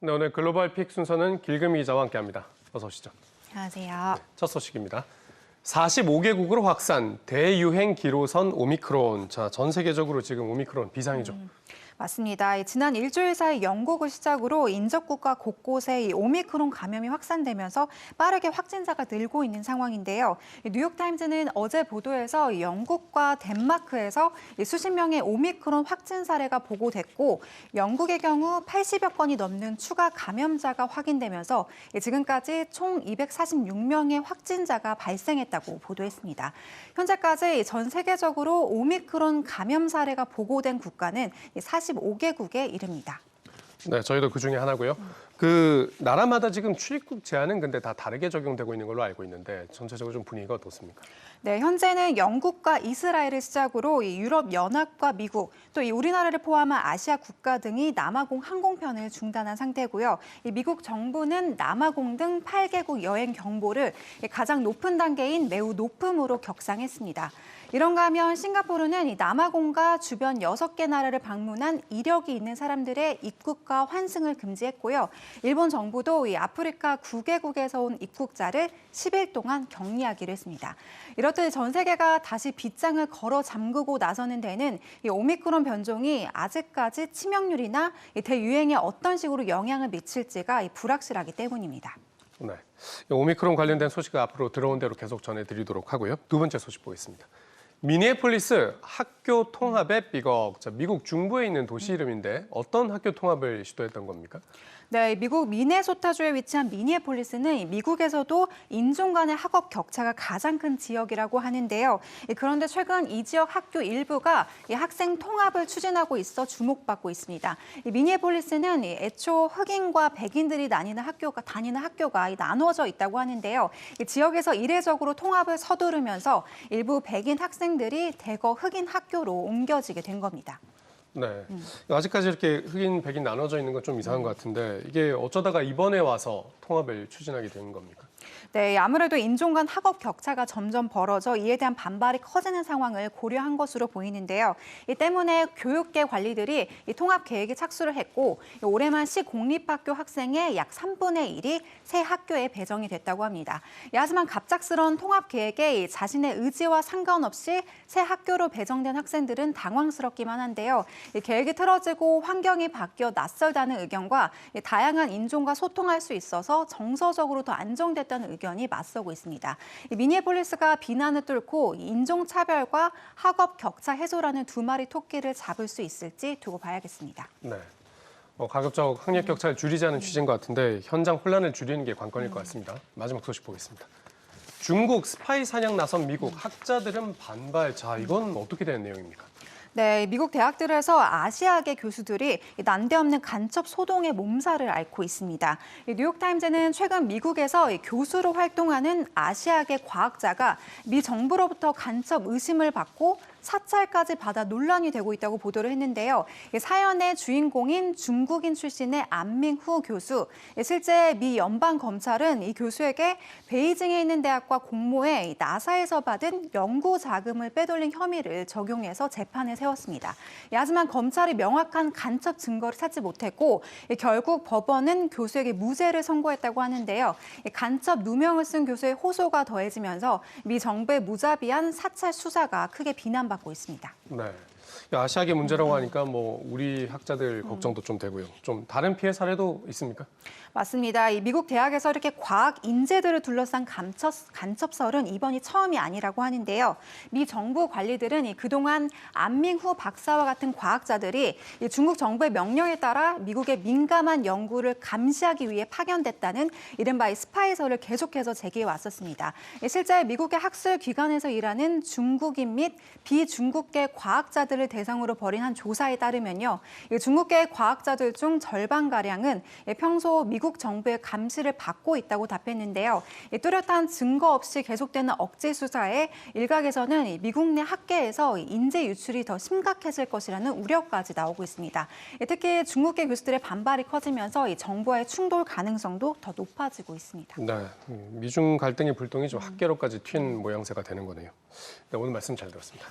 네, 오늘 글로벌 픽 순서는 길금이 기자와 함께합니다. 어서 오시죠. 안녕하세요. 첫 소식입니다. 45개국으로 확산 대유행 기로선 오미크론. 자, 전 세계적으로 지금 오미크론 비상이죠. 맞습니다. 이 지난 일주일 사이 영국을 시작으로 인접국가 곳곳에 이 오미크론 감염이 확산되면서 빠르게 확진자가 늘고 있는 상황인데요. 이 뉴욕타임즈는 어제 보도에서 이 영국과 덴마크에서 이 수십 명의 오미크론 확진 사례가 보고됐고 영국의 경우 80여 건이 넘는 추가 감염자가 확인되면서 이 지금까지 총 246명의 확진자가 발생했다고 보도했습니다. 현재까지 전 세계적으로 오미크론 감염 사례가 보고된 국가는 45개국에 이릅니다. 네, 저희도 그 중에 하나고요. 그 나라마다 지금 출입국 제한은 근데 다 다르게 적용되고 있는 걸로 알고 있는데 전체적으로 좀 분위기가 어떻습니까? 네, 현재는 영국과 이스라엘을 시작으로 이 유럽 연합과 미국, 또 이 우리나라를 포함한 아시아 국가 등이 남아공 항공편을 중단한 상태고요. 이 미국 정부는 남아공 등 8개국 여행 경보를 가장 높은 단계인 매우 높음으로 격상했습니다. 이런가 하면 싱가포르는 이 남아공과 주변 6개 나라를 방문한 이력이 있는 사람들의 입국과 환승을 금지했고요. 일본 정부도 이 아프리카 9개국에서 온 입국자를 10일 동안 격리하기로 했습니다. 이렇듯 전 세계가 다시 빗장을 걸어 잠그고 나서는 데는 이 오미크론 변종이 아직까지 치명률이나 이 대유행에 어떤 식으로 영향을 미칠지가 이 불확실하기 때문입니다. 네. 이 오미크론 관련된 소식을 앞으로 들어온 대로 계속 전해드리도록 하고요. 두 번째 소식 보겠습니다. 미니애폴리스 학교 통합의 삐걱. 자, 미국 중부에 있는 도시 이름인데 어떤 학교 통합을 시도했던 겁니까? 네, 미국 미네소타주에 위치한 미니애폴리스는 미국에서도 인종 간의 학업 격차가 가장 큰 지역이라고 하는데요. 그런데 최근 이 지역 학교 일부가 학생 통합을 추진하고 있어 주목받고 있습니다. 미니애폴리스는 애초 흑인과 백인들이 다니는 학교가 다니는 학교가 나누어져 있다고 하는데요. 지역에서 이례적으로 통합을 서두르면서 일부 백인 학생 들이 대거 흑인 학교로 옮겨지게 된 겁니다. 네. 아직까지 이렇게 흑인, 백인 나눠져 있는 건 좀 이상한 것 같은데 이게 어쩌다가 이번에 와서 통합을 추진하게 된 겁니까? 네, 아무래도 인종 간 학업 격차가 점점 벌어져 이에 대한 반발이 커지는 상황을 고려한 것으로 보이는데요. 이 때문에 교육계 관리들이 이 통합 계획에 착수를 했고 올해만 시 공립학교 학생의 약 3분의 1이 새 학교에 배정이 됐다고 합니다. 하지만 갑작스러운 통합 계획에 자신의 의지와 상관없이 새 학교로 배정된 학생들은 당황스럽기만 한데요. 계획이 틀어지고 환경이 바뀌어 낯설다는 의견과 다양한 인종과 소통할 수 있어서 정서적으로 더 안정됐다는 의견이 맞서고 있습니다. 미니애폴리스가 비난을 뚫고 인종차별과 학업 격차 해소라는 두 마리 토끼를 잡을 수 있을지 두고 봐야겠습니다. 네. 어, 가급적 학력 격차를 줄이자는 취지인 것 같은데 현장 혼란을 줄이는 게 관건일 것 같습니다. 마지막 소식 보겠습니다. 중국 스파이 사냥 나선 미국 학자들은 반발. 자, 이건 어떻게 되는 내용입니까? 네, 미국 대학들에서 아시아계 교수들이 난데없는 간첩 소동의 몸살을 앓고 있습니다. 뉴욕타임즈는 최근 미국에서 교수로 활동하는 아시아계 과학자가 미 정부로부터 간첩 의심을 받고 사찰까지 받아 논란이 되고 있다고 보도를 했는데요. 사연의 주인공인 중국인 출신의 안밍후 교수. 실제 미 연방 검찰은 이 교수에게 베이징에 있는 대학과 공모해 나사에서 받은 연구 자금을 빼돌린 혐의를 적용해서 재판에 세웠습니다. 하지만 검찰이 명확한 간첩 증거를 찾지 못했고 결국 법원은 교수에게 무죄를 선고했다고 하는데요. 간첩 누명을 쓴 교수의 호소가 더해지면서 미 정부의 무자비한 사찰 수사가 크게 비난 받고 있습니다. 네. 아시아계 문제라고 하니까 뭐 우리 학자들 걱정도 좀 되고요. 좀 다른 피해 사례도 있습니까? 맞습니다. 이 미국 대학에서 이렇게 과학 인재들을 둘러싼 간첩, 간첩설은 이번이 처음이 아니라고 하는데요. 미 정부 관리들은 이 그동안 안밍후 박사와 같은 과학자들이 이 중국 정부의 명령에 따라 미국의 민감한 연구를 감시하기 위해 파견됐다는 이른바 이 스파이설을 계속해서 제기해 왔었습니다. 실제 미국의 학술 기관에서 일하는 중국인 및 비중국계 과학자들을 대상으로 벌인 한 조사에 따르면요. 중국계 과학자들 중 절반가량은 평소 미국 정부의 감시를 받고 있다고 답했는데요. 뚜렷한 증거 없이 계속되는 억제 수사에 일각에서는 미국 내 학계에서 인재 유출이 더 심각해질 것이라는 우려까지 나오고 있습니다. 특히 중국계 교수들의 반발이 커지면서 정부와의 충돌 가능성도 더 높아지고 있습니다. 네. 미중 갈등의 불똥이 좀 학계로까지 튄 모양새가 되는 거네요. 네, 오늘 말씀 잘 들었습니다.